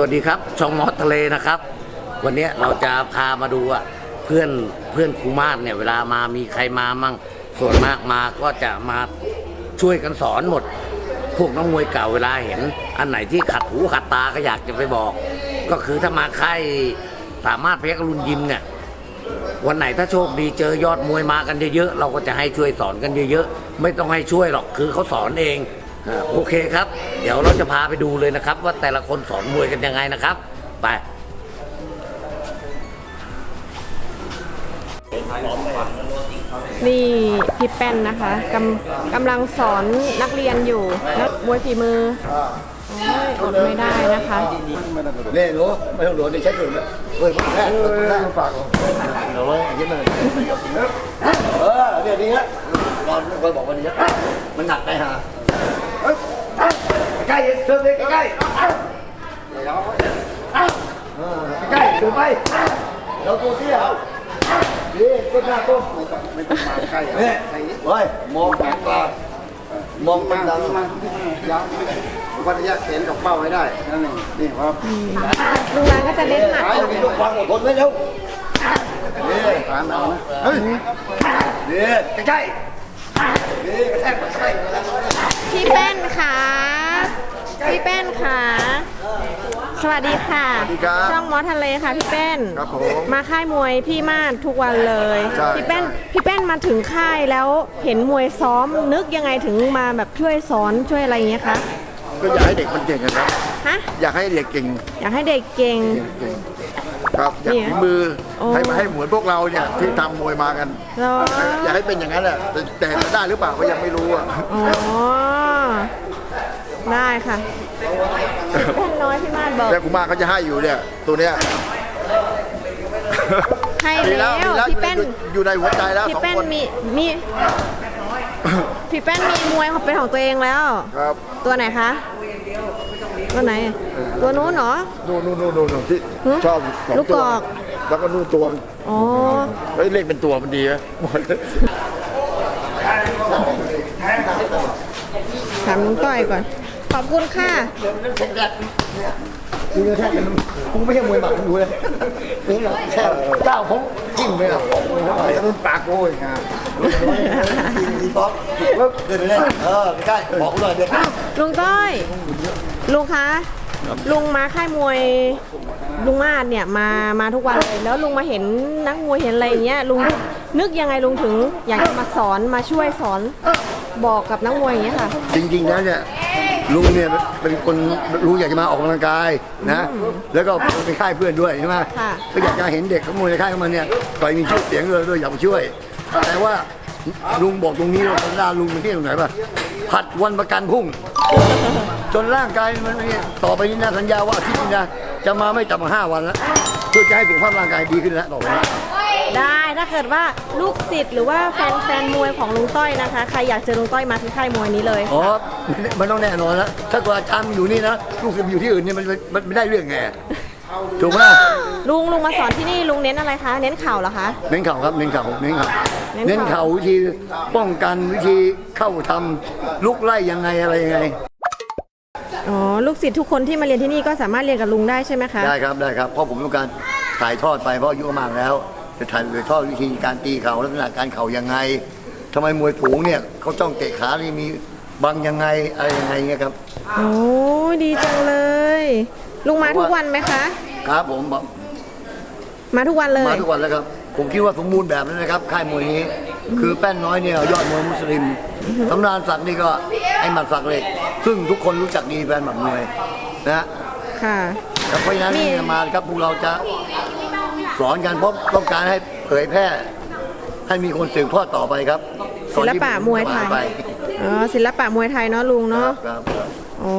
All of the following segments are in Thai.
สวัสดีครับช่องมอสทะเลนะครับ วันนี้เราจะพามาดูอะเพื่อนเพื่อนครูมาศเนี่ยเวลามามีใครมามั่งส่วนมากมาก็จะมาช่วยกันสอนหมด พวกน้องมวยเก่าเวลาเห็น อันไหนที่ขัดหูขัดตาก็อยากจะไปบอก ก็คือถ้ามาค่ายสามารถพยักรุนยิมเนี่ยวันไหนถ้าโชคดีเจอยอดมวยมากันเยอะๆเราก็จะให้ช่วยสอนกันเยอะๆไม่ต้องให้ช่วยหรอกคือเขาสอนเองโอเคครับ ดี๋ยวเราจะพาไปดูเลยนะครับ ว่าแต่ละคนสอนมวยกันยังไงนะครับ ไปนี่พี่แป้นนะคะกำกำลังสอนนักเรียนอยู่แล้วมวยฝีมือโอ้ยอดไม่ได้นะคะนี่หนูไม่ต้องหนูนี่ใช้ถุงเฮ้ยแค่แค่ฝากเดี๋ยวไว้ยิ้มเลยเออเนี่ยดีฮะตอนคนบอกว่าดีฮะมันหนักไปหา ใกล้เชิญเลยใกล้ใกล้ถึงไปเราตัวเตี้ยดีก็หน้าต้มไม่ต้องมาใกล้เนี่ยเฮ้ยมองหางตามองมันดังมันยาววัดระยะแขนกับเป้าให้ได้นั่นเองนี่ครับลุงรันก็จะเล่นหนักหายมีลูกความอดทนไว้เร็วนี่ฐานเอานะเฮ้ยนี่ใกล้ๆนี่กระแทกกระแทกพี่แป้นค่ะ พี่แป้นค่ะ สวัสดีค่ะ สวัสดีครับช่องมอสทะเลค่ะพี่แป้น ครับผมมาค่ายมวยพี่มาศทุกวันเลย ใช่พี่แป้น ใช่ พี่แป้นมาถึงค่ายแล้วเห็นมวยซ้อมนึกยังไงถึงมาแบบช่วยสอนช่วยอะไรอย่างเงี้ยคะ ก็อยากให้เด็กมันเก่งนะครับ ฮะ อยากให้เด็กเก่งอยากให้เด็กเก่ง เก่งครับอยากนี่ฝีมือโอ้ ให้ให้เหมือนพวกเราเนี่ยที่ทำมวยมากันเหรออยากให้เป็นอย่างนั้นแหละแต่แต่จะได้หรือเปล่าก็ยังไม่รู้อะอ๋อ ได้ค่ะแป้นน้อยพี่มาศบอก แต่คุณมาเขาจะให้อยู่เนี่ย ตัวเนี้ยให้มีแล้วมีแล้วพี่แป้นอยู่อยู่ในหัวใจแล้วพี่สองแป้นคนมีมีพี่แป้นมีมวยของเป็นของตัวเองแล้ว ครับตัวไหนคะ ตัวไหน ตัวนู้นเหรอ นู่นนู่นนู่นนู่นที่หึชอบสองลูกตัวกอก แล้วก็นู่นตัวอ๋อ เฮ้ยเลขเป็นตัวมันดีไหมหมดถามลุงต้อยก่อน ขอบคุณค่ะ กูจะแทกกันกูไม่ใช่มวยหมัดกูเลยนี่เหรอแค่เจ้าผมจิ้มไปหรอจะรุ่นปากกูอีกอะดีป๊อปปึ๊บเดินไปเลยเออใกล้บอกกูหน่อยเด็กลุงต้อย ลุงคะ ลุงมาค่ายมวย ลุงมาศเนี่ยมา มาทุกวันเลย แล้วลุงมาเห็นนักมวยเห็นอะไรอย่างเงี้ย ลุงนึกยังไงลุงถึง อยากจะมาสอนมาช่วยสอนบอกกับนักมวยอย่างเงี้ยค่ะ จริงๆแล้วเนี่ย ลุงเนี่ยเป็นคนลุงอยากจะมาออกกำลังกายนะแล้วก็เป็นค่ายเพื่อนด้วยใช่ไหมค่ะก็อยากจะเห็นเด็กขโมยในค่ายของมันเนี่ยต่อยมีชื่อเสียงเลยด้วยอยากมาช่วย แต่ว่าลุงบอกตรงนี้ว่าสัญญาลุงมันที่ตรงไหนป่ะผัดวันประกันพรุ่ง จนร่างกายมันเนี่ยต่อไปนี้นะสัญญาว่าอาทิตย์นี้นะจะมาไม่ต่ำกว่าห้าวันแล้วเพื่อจะให้สุขภาพร่างกายดีขึ้นแล้วต่อไปนี้ ได้ถ้าเกิดว่าลูกศิษย์หรือว่าแฟนแฟนมวยของลุงต้อยนะคะ ใครอยากเจอลุงต้อยมาที่ค่ายมวยนี้เลย อ๋อมันต้องแน่นอนแล้วถ้าเกิดอาจารย์อยู่นี่นะลูกศิษย์อยู่ที่อื่นเนี่ยมันมันไม่ได้เรื่องไงถูกไหมลุงลุงมาสอนที่นี่ลุงเน้นอะไรคะ เน้นเข่าเหรอคะ เน้นเข่าครับเน้นเข่าเน้นเข่าเน้นเข่าเน้นเข่าวิธีป้องกันวิธีเข้าทำลุกไล่ยังไงอะไรยังไงอ๋อลูกศิษย์ทุกคนที่มาเรียนที่นี่ก็สามารถเรียนกับลุงได้ใช่ไหมคะได้ครับได้ครับเพราะผมต้องการถ่ายทอดไปเพราะอายุก็มากแล้ว จะถ่ายทอดวิธีการตีเข่าลักษณะการเข่ายังไงทำไมมวยผูงเนี่ยเขาจ้องเตะขานี่มีบังยังไงอะไรยังไงเงี้ยครับ โอ้ยดีจังเลย ลุงมาทุกวันไหมคะ ครับผมมาทุกวันเลยมาทุกวันแล้วครับ ผมคิดว่าสมบูรณ์แบบแล้วนะครับ ค่ายมวยนี้ คือแป้นน้อยเนี่ยยอดมวยมุสลิมตำนานศักดิ์นี่ก็ไอ้หมัดศักดิ์เหล็กซึ่งทุกคนรู้จักดีแฟนหมัดมวยนะฮะค่ะครับเพราะฉะนั้นนี่นี่มาครับพวกเราจะ สอนกันเพราะต้องการให้เผยแพร่ ให้มีคนสืบทอดต่อไปครับสศิอนลที่ปะมวยไทยไปอ๋อศิลปะมวยไทยเนาะลุงคเนาะรับครับครับ อ๋อ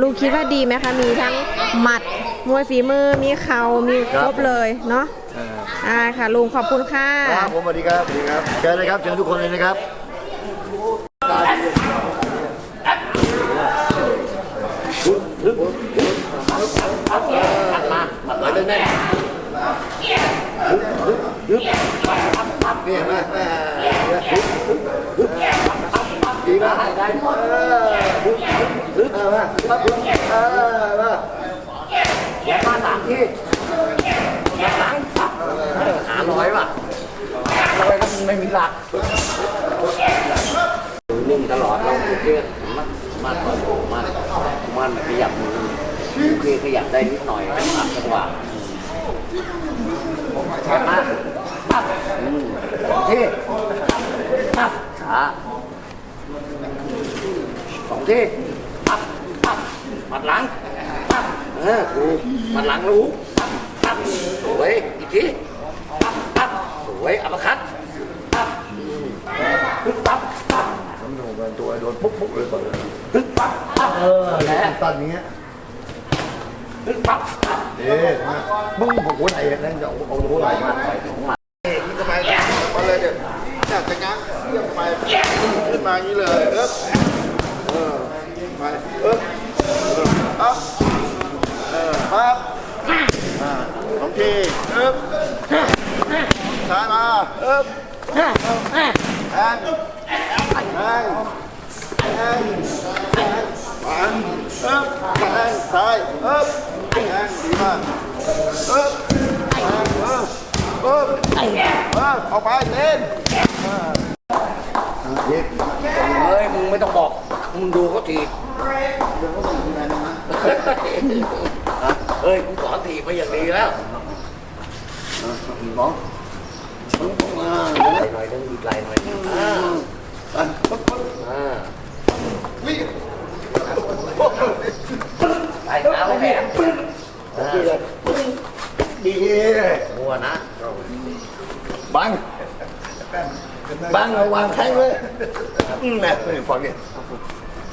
ลุงคิดว่าดีไหมคะ มีทั้งหมัด มวยฝีมือ มีเข่ามีครบเลยเนาะเอออ่าค่ะลุงขอบคุณค่ะ ครับผมสวัสดีครับสวัสดีครับเชิญเลยครับเชิญทุกคนเลยนะครับ มาต่อยเป็น ฮึบเนี่ยมาแม่ฮึบฮึบฮึบดีมากได้เออฮึบฮึบเออมาฮึบเออมาอย่ามาสามที่อย่าหลังหาร้อยว่ะร้อยก็ไม่มีหลักนิ่งตลอดเราเพื่อนมันมันมันมันขยับมือเพื่อขยับได้นิดหน่อย ทีปั๊บช้าสองทีปั๊บปั๊บหมัดหลังปั๊บเออถูกหมัดหลังรู้ปั๊บปั๊บสวยอีกทีปั๊บปั๊บสวยอัปคัตปั๊บปึ๊บปั๊บปั๊บผมโดนตัวโดนปุ๊บปุ๊บเลยก่อนปึ๊บปั๊บปั๊บเออแหละตอนนี้ปึ๊บปั๊บเอ๊ะมึงหัวไหล่นั่นจะเอาหัวไหล่มา ทำไมมาเลยเดี๋ยวอยา กจะงักเรียกไปขึ้นมาอย่างนี้เลยเอ๊บเออมาเอ๊บเออปั๊บเออปั๊บอ่าสองทีเอ๊บซ้ายมาเอ๊บแทงแทงแทงแทงขวาเอ๊บแทงซ้ายเอ๊บแทงดีมากเอ๊บแทงเออ เอ๊บเออออกไปเล่นเฮ้ยมึงไม่ต้องบอก มึงดูเขาทีเฮ้ยกูสอนทีมาอย่างดีแล้วน้องไหลหน่อยนึงอีกไหลหน่อยนึงอ่าอ่าไหลเท้าแขนอ่า ดีมัวนะ บัง บังระวังแข้งเลยอืมนะนี่ฟังเนี่ย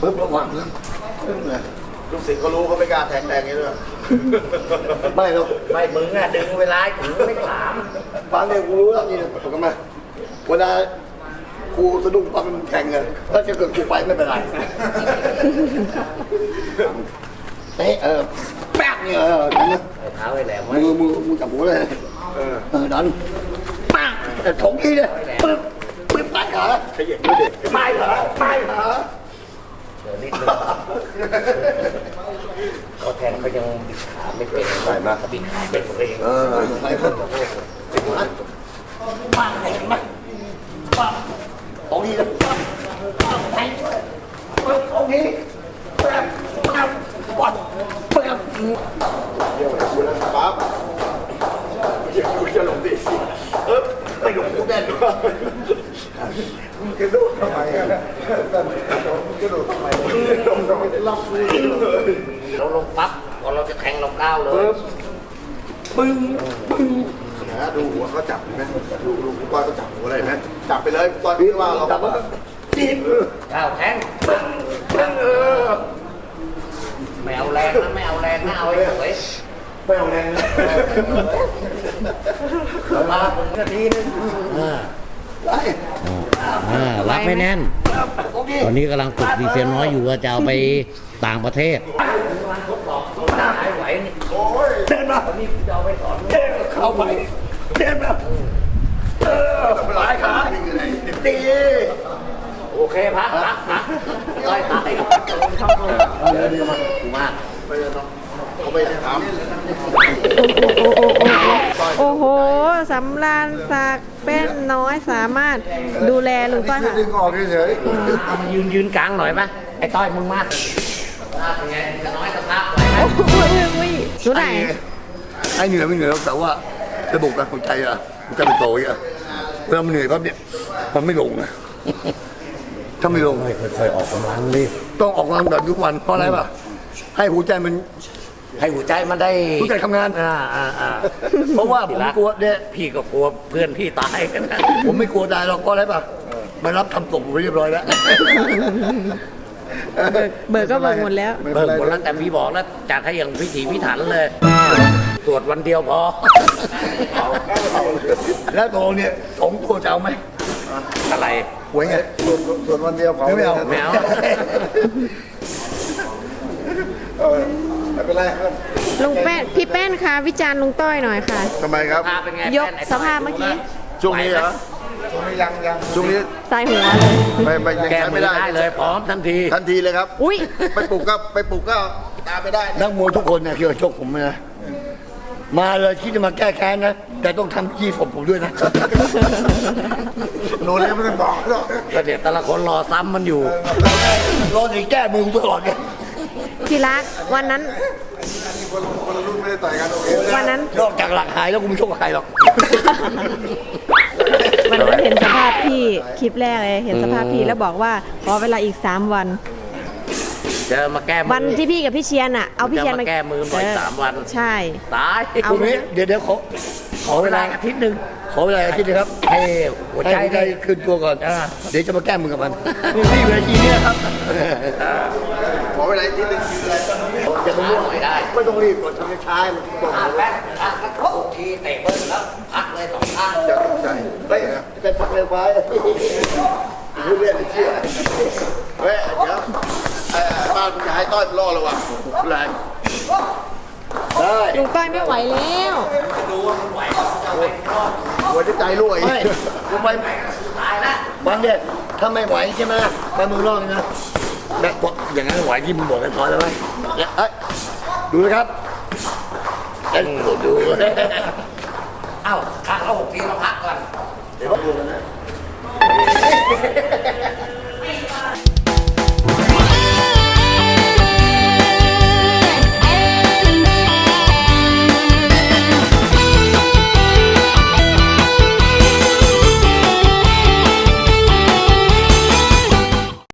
ปึ๊บระวังนะอืมนะลูกศิษย์ก็รู้เขาไม่กล้าแทงแดงนี้ด้วยไม่หรอกไม่มึงอะดึงเวลาถึงไม่ถามฟังเนี่ยกูรู้แล้วนี่ผมก็มาเวลากูสะดุ้งปั๊บมันแข่งเลยถ้าจะเกิดกูไปไม่เป็นไรเอ๊ะเออแป๊กเนี่ยเออ ดันนะไหลเท้าไอ้แหลมไว้มือมือมือจับหัวเลยเออเออดันปังแต่ถงทีเลยปึ๊บปึ๊บไปขาขยับด้วยเด็กไปขาไปขาเดี๋ยวนิดนึงเขาแทงเขายังบิดขาไม่เป็นไปมาเขาบิดขาเป็นตัวเองเออไปคนปังเห็นไหมปังถงทีเลยปังปังไปปึ๊บถงทีปั๊บปั๊บปั๊บปั๊บ เดี๋ยวกูนะปั๊บเดี๋ยวกูจะหลงดิสิเอ๊บไม่หลงกูแน่นอนมึงกระโดดทำไมอะมึงกระโดดทำไมมึงกระโด ดทำไมได้รับเลยเราลงปั๊บพอเราจะแทงเราก้าวเลยปึ๊บปึ้งปึ้งนะดูหัวเขาจับเห็นไหมดูดูคุณก้อยเขาจับหัวอะไรเห็นไหมจับไปเลยคุณก้อยพี่ว่าเราจับมาจีบก้าวแทงเออไม่เอาแรงนะไม่เอาแรงนะเอาให้สวยไม่เอาแรงนะเรามาถึงนาทีนึงไอ้ อ่ารับไม่แน่นโอเคตอนนี้กำลังฝึกดีเซลน้อยอยู่ว่าจะเอาไปต่างประเทศหายไหวนี่เดินมานี่จะเอาไปสอนเดินเข้าไปเดินมาเออหลายขาดีโอเคพักพักพักต้อยตายเดินเข้ามากูมาก เขาไม่ได้ทโอ้โหสำราญศักดิ์เป็นน้อยสามารถดูแลลุงต้อยนี่ค่ะ ดึงออกเฉยเอามายืนยืนกลางหน่อยปะไอ้ต้อยมึงมาภาพเป็นไงจะน้อยสภาพไหวไหมโอ้โหอุ้ยดูไหนไอ้เหนื่อยไม่เหนื่อยแต่ว่าระบบการหัวใจอะมันจะเป็นโตอะเวลามันเหนื่อยปั๊บเนี่ยมันไม่ลงนะถ้าไม่ลง ค่อยๆออกกำลังดิต้องออกกำลังแบบทุกวันเพราะอะไรป่ะให้หัวใจมัน ให้หัวใจมันได้หัวใจทำงานอ่าอ่าอ่าเพราะว่าผมกลัวเนี่ยพี่ก็กลัวเพื่อนพี่ตายกันนะผมไม่กลัวตายหรอกเพราะอะไรป่ะมันรับทำตกผมเรียบร้อยแล้วเบิกเบิกก็เบิกหมดแล้วไม่เบิเป็นกไรหมดแล้วแต่พี่บอกแล้วจัดให้อย่างพิถีพิถันเลยตรวจวันเดียวพอ แล้วตกลงเนี่ยสองตัวจะเอาไหมอะไรหวยไงำส่วนวันเดียวเผาไม่เอาไม่เอาเออ ไม่เป็นไรครับลุงแป้นพี่แป้นคะวิจารณ์ลุงต้อยหน่อยค่ะ ทำไมครับ ภาพเป็นไงยกแป้นไสภาพเมื่อกี้ ช่วงนี้เหรอ ช่วงนี้ยังยังช่วงนี้ใส่หัวเลย ไม่ไม่ยังแก้ใช้มืไม่อได้ได้เลยพร้อมทันทีทันทีเลยครับ อุ้ยไปปลุกก็ไปปลุกก็ตามไม่ได้นักมวยทุกคนเนี่ยที่มาชกผมนะ มาเลยที่จะมาแก้แค้นนะ แต่ต้องทำยี่ศพผมด้วยนะ โนเล่ไม่ต้องบอกหรอกก็เดี๋ยวแต่ละคนรอซ้ำมันอยู่รอจะแก้มือตลอดเนี่ย ที่รักวันนั้นได้ต่อยกันโอเคนะวันนั้น นอกจากหลักหายแล้วกูไม่ชกกับใครหรอก วันนั้นเห็นสภาพพี่คลิปแรกเลยเห็นสภาพพี่แล้วบอกว่าขอเวลาอีก 3 วัน จะมาแก้มือ วันที่พี่กับพี่เชียนอะเอาพี่เชียนจะมาแก้มือหน่อยสามวัน ใช่ ตายเอาตรงนี้เดี๋ยวเดี๋ยวขอขอเวลาอาทิตย์หนึ่งขอเวลาอาทิตย์นึงครับให้หัวให้ใจหัวใจได้ขึ้นตัวก่อนอ่าเดี๋ยวจะมาแก้มือกับมันนี่เวทีเนี้ครับ ขอเวลาอีกทีหนึงคืออะไรอย่าไปร่วงไม่ได้ไม่ต้องรีบกดทำช้าๆมันบอกอ่าแป๊บอะกระทบทีเตะเบิ้ลแล้วพักเลยสองข้างอย่าตกใจเฮ้ยเป็นพักเร็วไปพูดเล่นไม่เชื่อเฮ้ยเดี๋ยวไอ้ไอ้บ้านจะให้ต้อยไปล่อเลยว่ะอะไรได้ลุงต้อยไม่ไหวแล้วหัวจะใจรั่วอีกไม่กูไปตายแล้วบางเนี่ยถ้าไม่ไหวใช่ไหมไปมือรอบนึงนะ แบบบอกอย่างนั้นไหวที่มึงบอกกันพอแล้วไหมเนี่ยเอ้ยดูนะครับเอ้ยดูเอ้าข้างละหกทีเราพักก่อนเดี๋ยวก็ดูกันนะ